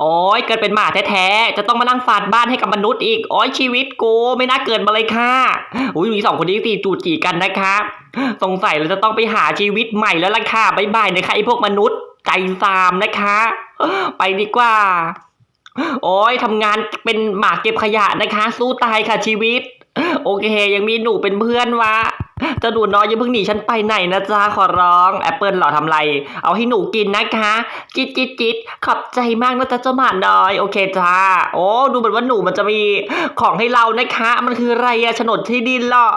โอ้ยเกิดเป็นหมาแท้ๆ จะต้องมานั่งฝาดบ้านให้กับมนุษย์อีก โอ้ยชีวิตกูไม่น่าเกิดมาเลยค่ะอุ้ยมีสองคนนี้สี่จูดจีกันนะคะสงสัยเราจะต้องไปหาชีวิตใหม่แล้วล่ะค่ะบายบายนะคะไอพวกมนุษย์ใจซามนะคะ ไปดีกว่า โอ้ยทำงานเป็นหมาเก็บขยะนะคะ สู้ตายค่ะชีวิต โอเค ยังมีหนูเป็นเพื่อนวะ เจะหนูน้อยอย่าเพิ่งหนีฉันไปไหนนะจ๊ะขอร้องแอปเปิลหล่อทำไร เอาให้หนูกินนะคะจิตจิตจิตขอบใจมากนะจ๊ะเจ้าหมาน้อย โอเคจ้าโอ้ดูเหมือนว่าหนูมันจะมีของให้เรานะคะ มันคืออะไรอะโฉนดที่ดินหรอ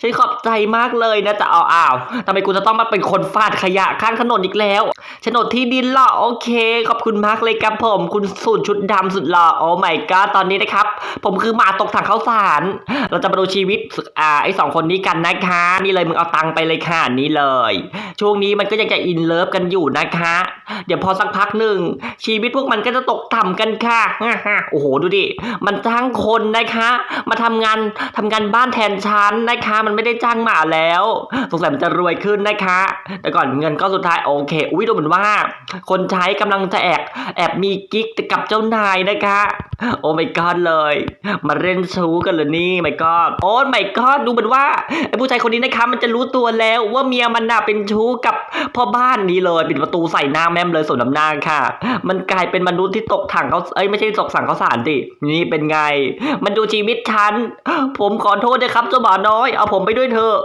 ฉันขอบใจมากเลยนะจ๊ะเอาอ้าวทำไมกูจะต้องมาเป็นคนฟาดขยะข้างถนนอีกแล้วโฉนดที่ดินหรอโอเค ขอบคุณมากเลยครับผม คุณสูตรชุดดำสุดหล่อโอ้ไม่ก็ตอนนี้นะครับ ผมคือหมาตกถังข้าวสาร เราจะมาดูชีวิตอ่าไอ้สองคนนี้กันนะคะนี่เลยมึงเอาตังค์ไปเลยค่ะนี่เลย ช่วงนี้มันก็ยังจะอินเลิฟกันอยู่นะคะ เดี๋ยวพอสักพักหนึ่งชีวิตพวกมันก็จะตกต่ำกันค่ะโอ้โหดูดิมันจ้างคนนะคะ มาทำงานทำงานบ้านแทนฉันนะคะ มันไม่ได้จ้างหมาแล้ว สงสัยมันจะรวยขึ้นนะคะ แต่ก่อนเงินก็สุดท้ายโอเค อุ้ยดูเหมือนว่า คนใช้กำลังจะแอบแอบมีกิ๊กกับเจ้านายนะคะ โอ้ไม่กอดเลย มาเล่นชู้กันเลยนี่ไม่กอดโอ้ไม่กอดดูเหมือนว่าไอ้ผู้ชายคนนี้นะคะ มันจะรู้ตัวแล้วว่าเมียมันน่ะเป็นชู้กับพ่อบ้านนี้เลยปิดประตูใส่หน้าแม่มเลยสมน้ำหน้าค่ะ มันกลายเป็นมนุษย์ที่ตกถังเขาเอ้ยไม่ใช่ตกสั่งเขาสารดินี่เป็นไง มันดูชีวิตฉันผมขอโทษนะครับเจ้าบ่าวน้อยเอาผมไปด้วยเถอะ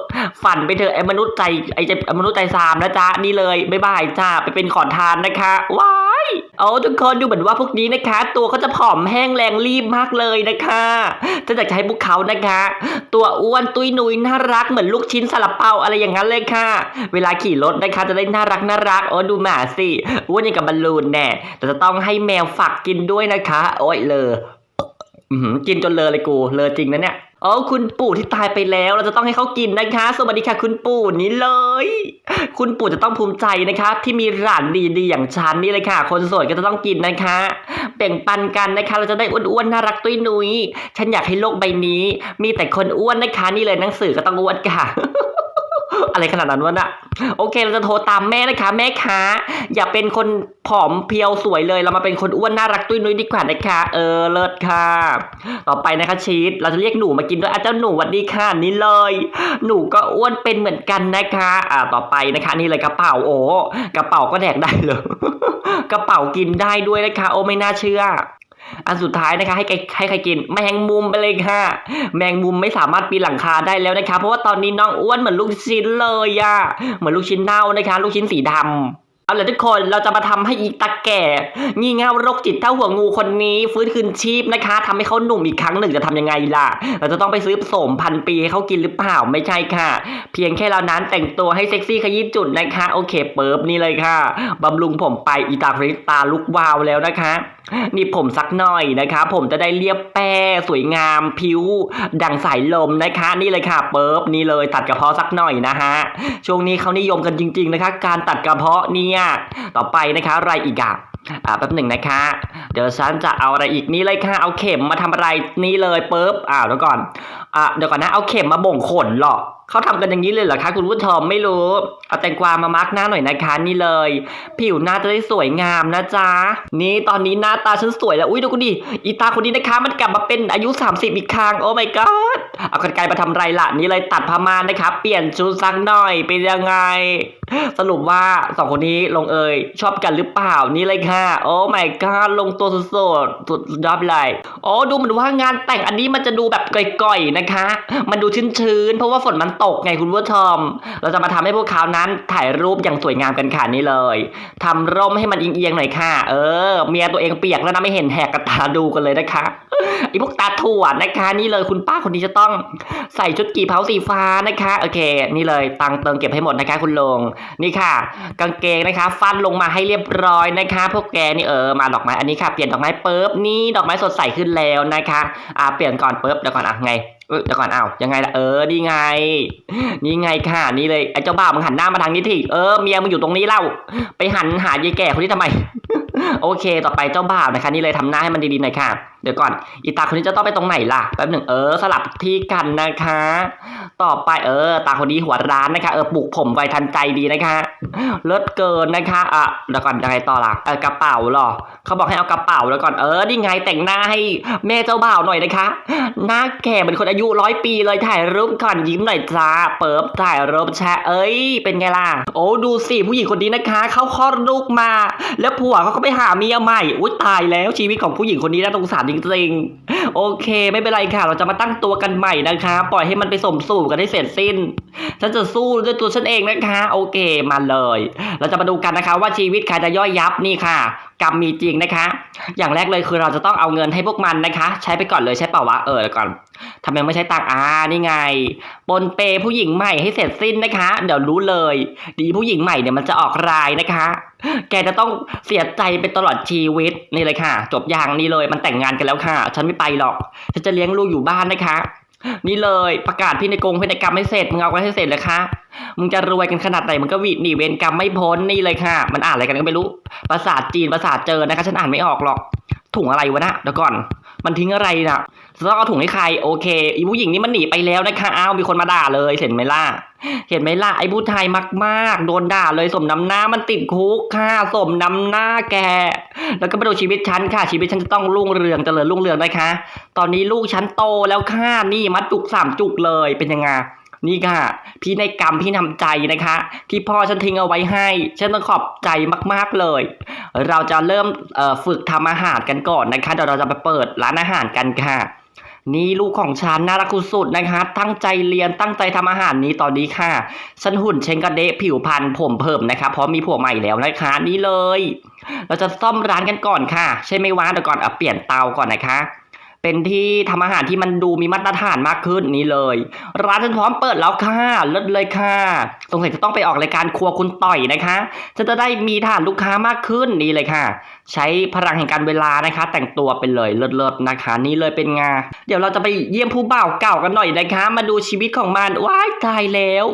ฝันไปเถอะไอ้มนุษย์ใจไอ้จไอ้มนุษย์ใจซามนะจ๊ะนี่เลยบ๊ายบายจ้าไปเป็นขอทานนะคะว้า เอาทุกคนดูเหมือนว่าพวกนี้นะคะ ตัวเขาจะผอมแห้งแรงรีบมากเลยนะคะฉันอยากจะให้พวกเขานะคะ ตัวอ้วนตุยนุยน่ารักเหมือนลูกชิ้นซาลาเปาอะไรอย่างนั้นเลยค่ะ เวลาขี่รถนะคะจะได้น่ารักน่ารักโอ้ดูหมาสิอ้วนอย่างกับบอลลูนแน่แต่จะต้องให้แมวฝักกินด้วยนะคะ โอ้ยเลยอือหือ กินจนเลอะเลยกูเลอะจริงนะเนี่ยอ๋อคุณปู่ที่ตายไปแล้ว เราจะต้องให้เขากินนะคะ สวัสดีค่ะ คุณปู่นี่เลย คุณปู่จะต้องภูมิใจนะคะ ที่มีหลานดีๆอย่างฉันนี่เลยค่ะ คนโสดก็จะต้องกินนะคะแบ่งปันกันนะคะ เราจะได้อ้วนๆน่ารักตุ้ยนุ้ยฉันอยากให้โลกใบนี้ มีแต่คนอ้วนนะคะ นี่เลยหนังสือก็ต้องอ้วนค่ะ อะไรขนาดนั้นวะน่ะ โอเคเราจะโทรตามแม่นะคะแม่คะอย่าเป็นคนผอมเพรียวสวยเลยเรามาเป็นคนอ้วนน่ารักตุ้ยนุ้ยดีกว่านะคะเออเลิศค่ะ ต่อไปนะคะชีสเราจะเรียกหนูมากินด้วยอาเจ้าหนูวัดดีค่ะนี่เลย หนูก็อ้วนเป็นเหมือนกันนะคะอ่าต่อไปนะคะ นี่เลยกระเป๋าโอ้กระเป๋าก็แดกได้เลยกระเป๋ากินได้ด้วยนะคะ โอ้ไม่น่าเชื่อ อันสุดท้ายนะคะให้ใครให้ใครกินแมงมุมไปเลยค่ะ แมงมุมไม่สามารถปีนหลังคาได้แล้วนะคะ เพราะว่าตอนนี้น้องอ้วนเหมือนลูกชิ้นเลยอะเหมือนลูกชิ้นเน่านะคะ ลูกชิ้นสีดำเอาลยทุกคนเราจะมาทำให้อีตาแก่ งี่เง่าโรคจิตเท่าหัวงูคนนี้ ฟื้นคืนชีพนะคะทำให้เขาหนุ่มอีกครั้งหนึ่งจะทำยังไงล่ะ เราจะต้องไปซื้อโสมพันปีให้เขากินหรือเปล่าไม่ใช่ค่ะ เพียงแค่เรานั้นแต่งตัวให้เซ็กซี่ขยี้จุดนะคะ โอเคเปิบนี่เลยค่ะบำรุงผมไปอีตาฟริตาลุกวาวแล้วนะคะ นี่ผมสักหน่อยนะคะ ผมจะได้เรียบแป้สวยงามผิวดังสายลมนะคะ นี่เลยค่ะเปิบนี่เลยตัดกระเพาะสักหน่อยนะฮะช่วงนี้เขานิยมกันจริง ๆนะคะ การตัดกระเพาะเนี่ยต่อไปนะคะอะไรอีกอะอ่าแป๊บหนึ่งนะคะ เดี๋ยวฉันจะเอาอะไรอีกนี่เลยค่ะ เอาเข็มมาทำอะไรนี่เลยเปิบอ่าเดี๋ยวก่อนอ่าเดี๋ยวก่อนนะเอาเข็มมาบ่งขนเหรอ เขาทำกันอย่างนี้เลยเหรอคะคุณผู้ชมไม่รู้ เอาแตงกวามามาร์กหน้าหน่อยนะคะนี่เลย ผิวหน้าจะได้สวยงามนะจ๊ะ นี่ตอนนี้หน้าตาฉันสวยแล้ว อุ้ยดูกูดิ อีตาคนนี้นะคะมันกลับมาเป็นอายุ 30 อีกครั้ง โอ้ my god เอากันไกลมาทำไรล่ะ นี่เลยตัดพม่านนะคะเปลี่ยนชุดสักหน่อย เป็นยังไง สรุปว่าสองคนนี้ลงเอยชอบกันหรือเปล่า นี่เลยค่ะ โอ้ my god ลงตัวสุดๆสุดยอดเลยโอ้ดูเหมือนว่างานแต่งอันนี้มันจะดูแบบก่อยๆนะคะ มันดูชื้นๆ เพราะว่าฝนมันตกไงคุณผู้ชม เราจะมาทำให้พวกเขานั้นถ่ายรูปอย่างสวยงามกันค่ะนี่เลยทำร่มให้มันเอียงๆหน่อยค่ะ เออ เมียตัวเองเปียกแล้วนะไม่เห็นแหกกระตาดูกันเลยนะคะไอ้พวกตาถั่วนะคะ นี่เลยคุณป้าคนนี้จะต้องใส่ชุดกี่เผาสีฟ้านะคะโอเค นี่เลยตังเติมเก็บให้หมดนะคะ คุณลุงนี่ค่ะ กางเกงนะคะฟันลงมาให้เรียบร้อยนะคะ พวกแกนี่เออมาดอกไม้อันนี้ค่ะเปลี่ยนดอกไม้ปุ๊บนี่ดอกไม้สดใสขึ้นแล้วนะคะอ่าเปลี่ยนก่อนปุ๊บเดี๋ยวก่อนอะไงเอ้ยเดี๋ยวก่อนอ้าวยังไงล่ะเออนี่ไง นี่ไงค่ะนี่เลยไอ้เจ้าบ่าวมึงหันหน้ามาทางนี้ทีเออเมียมึงอยู่ตรงนี้เล่า ไปหันหายายแก่คนนี้ทำไม โอเค ต่อไปเจ้าบ่าวนะคะ นี่เลยทำหน้าให้มันดีๆหน่อยค่ะ เดี๋ยวก่อน อีตาคนนี้จะต้องไปตรงไหนล่ะ แป๊บหนึ่งเออ สลับที่กันนะคะ ต่อไปเออ ตาคนนี้หัวร้านนะคะ เออปลูกผมไวทันใจดีนะคะเลิศเกินนะคะ อะ เดี๋ยวก่อนยังไงต่อล่ะ เออกระเป๋าหรอ เขาบอกให้เอากระเป๋าแล้วก่อน เออ นี่ไงแต่งหน้าให้แม่เจ้าบ่าวหน่อยนะคะ หน้าแก่เหมือนคนอายุร้อยปีเลยถ่ายรูปก่อนยิ้มหน่อยจ้า เปิบถ่ายรูปแชะเอ้ย เป็นไงล่ะ โอ้ดูสิผู้หญิงคนนี้นะคะ เขาคลอดลูกมา แล้วผัวเขาก็ไปหาเมียใหม่ อุ้ยตายแล้วชีวิตของผู้หญิงคนนี้น่าสงสารจจริงๆ โอเค ไม่เป็นไรค่ะ เราจะมาตั้งตัวกันใหม่นะคะ ปล่อยให้มันไปสมสู่กันให้เสร็จสิ้น ฉันจะสู้ด้วยตัวฉันเองนะคะ โอเคมาเลย เราจะมาดูกันนะคะ ว่าชีวิตใครจะย่อยยับนี่ค่ะ กรรมมีจริงนะคะ อย่างแรกเลยคือเราจะต้องเอาเงินให้พวกมันนะคะ ใช้ไปก่อนเลยใช่เปล่าวะเออเดี๋ยวก่อนทำไมไม่ใช้ตังค์อ่านี่ไงปนเปผู้หญิงใหม่ให้เสร็จสิ้นนะคะ เดี๋ยวรู้เลย ดีผู้หญิงใหม่เนี่ยมันจะออกรายนะคะ แกจะต้องเสียใจไปตลอดชีวิตนี่เลยค่ะ จบอย่างนี้เลยมันแต่งงานกันแล้วค่ะ ฉันไม่ไปหรอกฉันจะเลี้ยงลูกอยู่บ้านนะคะ นี่เลยประกาศพินัยกงพินัยกรรมให้เสร็จมึงเอาไว้ให้เสร็จเลยค่ะมึงจะรวยกันขนาดไหนมึงก็วีดหนีเวรกรรมไม่พ้นนี่เลยค่ะ มันอ่านอะไรกันก็ไม่รู้ภาษาจีนภาษาเจอนะคะฉันอ่านไม่ออกหรอกถุงอะไรวะนะเดี๋ยวก่อน มันทิ้งอะไรน่ะจะ ต้องเอาถุงให้ใคร โอเคอีผู้หญิงนี่มันหนีไปแล้วนะคะอ้าวมีคนมาด่าเลยเห็นไหมล่ะ เห็นไหมล่ะไอ้ผู้ชายมากๆ โดนด่าเลยสมน้ำหน้ามันติดคุกค่ะสมน้ำหน้าแก แล้วก็มาดูชีวิตฉันค่ะ ชีวิตฉันจะต้องรุ่งเรืองเจริญรุ่งเรืองนะคะ ตอนนี้ลูกฉันโตแล้วค่ะนี่มัดจุกสามจุกเลยเป็นยังไงนี่ค่ะ พี่ในกรรมพี่นำใจนะคะ ที่พ่อฉันทิ้งเอาไว้ให้ฉันต้องขอบใจมากๆเลย เราจะเริ่มฝึกทำอาหารกันก่อนนะคะเดี๋ยวเราจะไปเปิดร้านอาหารกันค่ะ นี่ลูกของฉันน่ารักสุดๆนะคะตั้งใจเรียนตั้งใจทำอาหารนี้ตอนนี้ค่ะ ฉันหุ่นเชงกระเดะผิวพรรณผมเพิ่มนะคะเพราะมีผัวใหม่แล้วนะคะ นี่เลย เราจะซ่อมร้านกันก่อนค่ะ ใช่ไหมวะเดี๋ยวก่อนเอาเปลี่ยนเตาก่อนนะคะ เป็นที่ทำอาหารที่มันดูมีมาตรฐานมากขึ้นนี่เลย ร้านฉันพร้อมเปิดแล้วค่ะเลิศเลยค่ะสงสัยจะต้องไปออกรายการครัวคุณต่อยนะคะฉันจะได้มีฐานลูกค้ามากขึ้นนี่เลยค่ะ ใช้พลังแห่งการเวลานะคะ แต่งตัวไปเลยเลิศๆนะคะ นี่เลยเป็นงาเดี๋ยวเราจะไปเยี่ยมผู้บ่าวเก่ากันหน่อยนะคะ มาดูชีวิตของมันว้ายตายแล้ว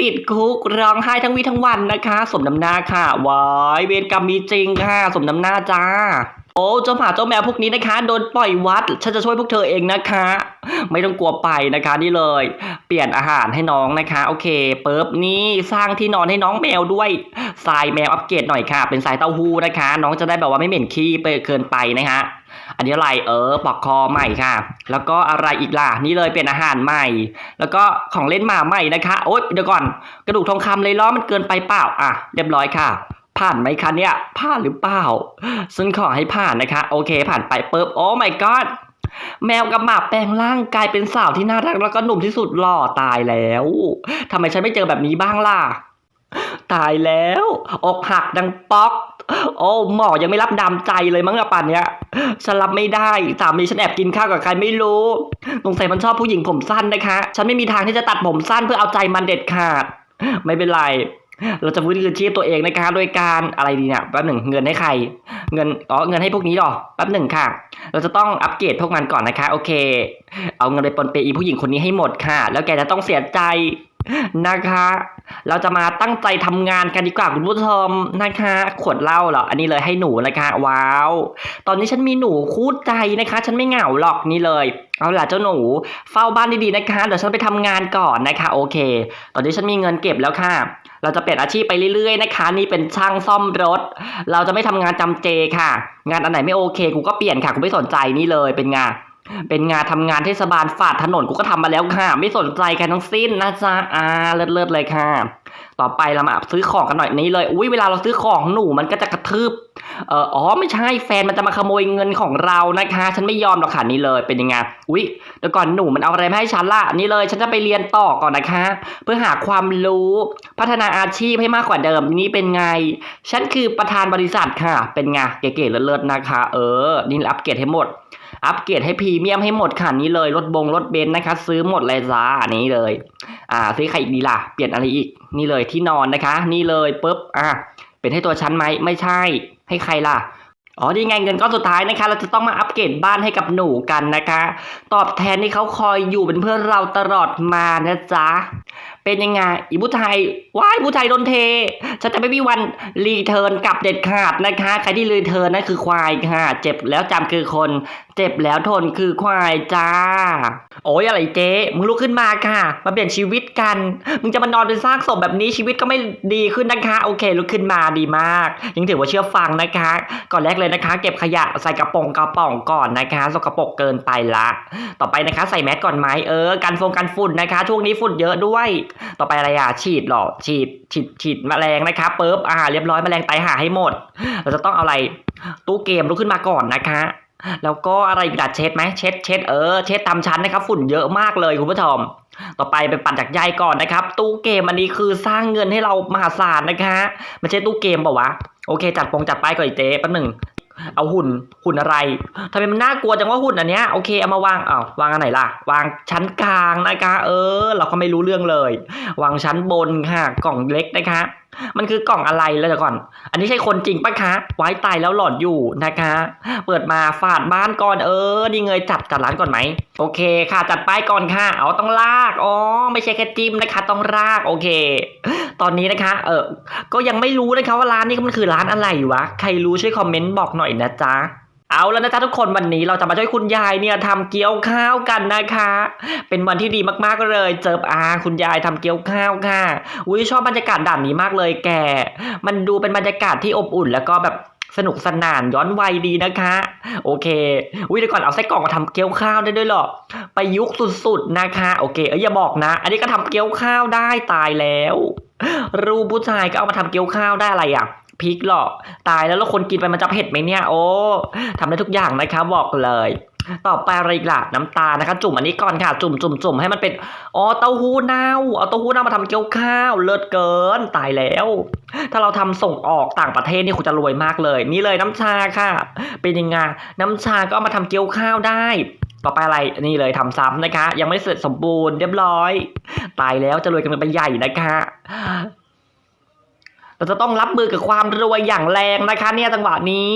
ติดคุกร้องไห้ทั้งวีทั้งวันนะคะ สมน้ำหน้าค่ะว้ายเวรกรรมมีจริงค่ะ สมน้ำหน้าจ้า โอ้เจ้าหมาเจ้าแมวพวกนี้นะคะ โดนปล่อยวัด ฉันจะช่วยพวกเธอเองนะคะ ไม่ต้องกลัวไปนะคะนี่เลย เปลี่ยนอาหารให้น้องนะคะ โอเคเปิบนี่สร้างที่นอนให้น้องแมวด้วยทรายแมวอัปเกรดหน่อยค่ะ เป็นสายเต้าหู้นะคะ น้องจะได้แบบว่าไม่เหม็นขี้ไปเกินไปนะคะอันนี้อะไรเออปลอกคอใหม่ค่ะ แล้วก็อะไรอีกล่ะนี่เลยเป็นอาหารใหม่ แล้วก็ของเล่นหมาใหม่นะคะ โอ๊ยเดี๋ยวก่อน กระดูกทองคำเลยล้อมันเกินไปเปล่าอะเรียบร้อยค่ะ ผ่านไหมคะเนี่ยผ่านหรือเปล่าฉันขอให้ผ่านนะคะ โอเคผ่านไปปุ๊บโอ้ my god แมวกับหมาแปลงร่างกลายเป็นสาวที่น่ารักแล้วก็หนุ่มที่สุดหล่อตายแล้วทำไมฉันไม่เจอแบบนี้บ้างล่ะ ตายแล้วอกหักดังป๊อก โอ้หมอยังไม่รับดามใจเลยมั้งอะป่านเนี้ยฉันรับไม่ได้สามีฉันแอบกินข้าวกับใครไม่รู้สงสัยมันชอบผู้หญิงผมสั้นนะคะ ฉันไม่มีทางที่จะตัดผมสั้นเพื่อเอาใจมันเด็ดขาด ไม่เป็นไร เราจะฟื้นคืนชีพตัวเองนะคะโดยการอะไรดีเนี่ยแป๊บหนึ่งเงินให้ใคร เงินอ๋อเงินให้พวกนี้หรอแป๊บหนึ่งค่ะ เราจะต้องอัปเกรดพวกมันก่อนนะคะ โอเค เอาเงินไปปนเปอีผู้หญิงคนนี้ให้หมดค่ะ แล้วแกจะต้องเสียใจ นะคะ เราจะมาตั้งใจทำงานกันดีกว่าคุณผู้ชมนะคะ ขวดเหล้าเหรอ อันนี้เลยให้หนูนะคะว้าว ตอนนี้ฉันมีหนูคู่ใจนะคะ ฉันไม่เหงาหรอกนี่เลย เอาล่ะเจ้าหนูเฝ้าบ้านดีๆนะคะ เดี๋ยวฉันไปทำงานก่อนนะคะ โอเค ตอนนี้ฉันมีเงินเก็บแล้วค่ะ เราจะเปลี่ยนอาชีพไปเรื่อยๆนะคะ นี่เป็นช่างซ่อมรถ เราจะไม่ทำงานจำเจค่ะ งานอันไหนไม่โอเค กูก็เปลี่ยนค่ะกูไม่สนใจนี่เลยเป็นงาน เป็นงานทำงานเทศบาลฝาดถนนกูก็ทำมาแล้วค่ะ ไม่สนใจกันทั้งสิ้นนะจ๊ะอ่าเลิศเลยค่ะ ต่อไปเรามาซื้อของกันหน่อยนี้เลย อุ้ยเวลาเราซื้อของหนูมันก็จะกระทืบเอออ๋อไม่ใช่แฟนมันจะมาขโมยเงินของเรานะคะ ฉันไม่ยอมหรอกค่ะนี่เลยเป็นยังไงอุ้ยเดี๋ยวก่อนหนูมันเอาอะไรมาให้ฉันล่ะนี่เลย ฉันจะไปเรียนต่อก่อนนะคะ เพื่อหาความรู้พัฒนาอาชีพให้มากกว่าเดิมนี่เป็นไง ฉันคือประธานบริษัทค่ะ เป็นไงเก๋ๆเลิศๆนะคะ เออ นี่อัปเกรดให้หมด อัปเกรดให้พรีเมียมให้หมดค่ะนี่เลยรถบงรถเบนซ์นะคะ ซื้อหมดเลยจ้าอันี่เลย อ่า ซื้อใครอีกดีล่ะ เปลี่ยนอะไรอีก นี่เลยที่นอนนะคะ นี่เลยปุ๊บอะเป็นให้ตัวฉันไหมไม่ใช่ ให้ใครล่ะอ๋อนี่ไงเงินก้อนสุดท้ายนะคะ เราจะต้องมาอัปเกรดบ้านให้กับหนูกันนะคะ ตอบแทนที่เขาคอยอยู่เป็นเพื่อนเราตลอดมานะจ๊ะ เป็นยังไงอีผู้ไทยว้ายผู้ไทยโดนเทฉันจะไม่มีวันรีเทิร์นกลับเด็ดขาดนะคะ ใครที่รีเทิร์นนั่นคือควายค่ะ เจ็บแล้วจำคือคน เจ็บแล้วทนคือควายจ้า โอ้ยอะไรเจ๊มึงลุกขึ้นมาค่ะ มาเปลี่ยนชีวิตกัน มึงจะมานอนเป็นซากศพแบบนี้ชีวิตก็ไม่ดีขึ้นนะคะ โอเคลุกขึ้นมาดีมาก ยังถือว่าเชื่อฟังนะคะ ก่อนแรกเลยนะคะ เก็บขยะใส่กระป๋องกระป๋องก่อนนะคะสกปรกเกินไปละ ต่อไปนะคะ ใส่แมสก่อนไหมเออกันฟงกันฝุ่นนะคะ ช่วงนี้ฝุ่นเยอะด้วยต่อไปอะไรอะฉีดหรอฉีดฉีดฉีดแมลงนะคะปุ๊บอ่าเรียบร้อยแมลงไตหาให้หมด เราจะต้องเอาอะไรตู้เกมลุกขึ้นมาก่อนนะคะ แล้วก็อะไรอีกดัดเช็ดไหมเช็ดเช็ดเออเช็ดตามชั้นนะครับฝุ่นเยอะมากเลยคุณผู้ชมต่อไปไปปั่นจากใยก่อนนะครับ ตู้เกมอันนี้คือสร้างเงินให้เรามหาศาลนะคะไม่ใช่ตู้เกมเปล่าวะโอเคจัดปงจัดไปก่อนอีเจ๊แป๊บหนึ่ง เอาหุ่นหุ่นอะไรทำไมมันน่ากลัวจังว่าหุ่นอันเนี้ยโอเคเอามาวางอ้าววางอันไหนล่ะ วางชั้นกลางนะคะเออ เราก็ไม่รู้เรื่องเลย วางชั้นบนค่ะกล่องเล็กนะคะ มันคือกล่องอะไรแล้วเดี๋ยวก่อน อันนี้ใช่คนจริงปะคะ ไว้ตายแล้วหลอดอยู่นะคะ เปิดมาฝาดบ้านก่อนเออนี่เงยจัดจัดร้านก่อนไหมโอเคค่ะจัดป้ายก่อนค่ะ เอาต้องลากอ๋อไม่ใช่แค่จิ้มนะคะ ต้องลากโอเค ตอนนี้นะคะ เออก็ยังไม่รู้นะคะว่าร้านนี้มันคือร้านอะไรวะ ใครรู้ช่วยคอมเมนต์บอกหน่อยนะจ๊ะเอาแล้วนะจ๊ะทุกคนวันนี้เราจะมาช่วยคุณยายเนี่ยทำเกี๊ยวข้าวกันนะคะ เป็นวันที่ดีมากๆเลย เจออาคุณยายทำเกี๊ยวข้าวค่ะอุ้ยชอบบรรยากาศด่านนี้มากเลยแก มันดูเป็นบรรยากาศที่อบอุ่นแล้วก็แบบสนุกสนานย้อนวัยดีนะคะ โอเคอุ้ยเดี๋ยวก่อนเอาไส้กรอกมาทำเกี๊ยวข้าวได้ด้วยหรอ ประยุกต์สุดๆนะคะโอเคเอ้ยอย่าบอกนะ อันนี้ก็ทำเกี๊ยวข้าวได้ตายแล้ว รูปผู้ชายก็เอามาทำเกี๊ยวข้าวได้อะไรอะพริกหรอตายแล้วแล้วคนกินไปมันจะเผ็ดไหมเนี่ย โอ้ทำได้ทุกอย่างนะคะบอกเลย ต่อไปอะไรอีกล่ะน้ำตาลนะคะ จุ่มอันนี้ก่อนค่ะ จุ่มจุ่มจุ่มให้มันเป็นอ๋อเต้าหู้เน่าเอาเต้าหู้เน่ามาทำเกี๊ยวข้าวเลิศเกินตายแล้ว ถ้าเราทำส่งออกต่างประเทศนี่คงจะรวยมากเลย นี่เลยน้ำชาค่ะ เป็นยังไงน้ำชาก็เอามาทำเกี๊ยวข้าวได้ ต่อไปอะไรนี่เลยทำซ้ำนะคะ ยังไม่เสร็จสมบูรณ์เรียบร้อย ตายแล้วจะรวยกันเป็นไปใหญ่นะคะเราจะต้องรับมือกับความรวยอย่างแรงนะคะ เนี่ยจังหวะนี้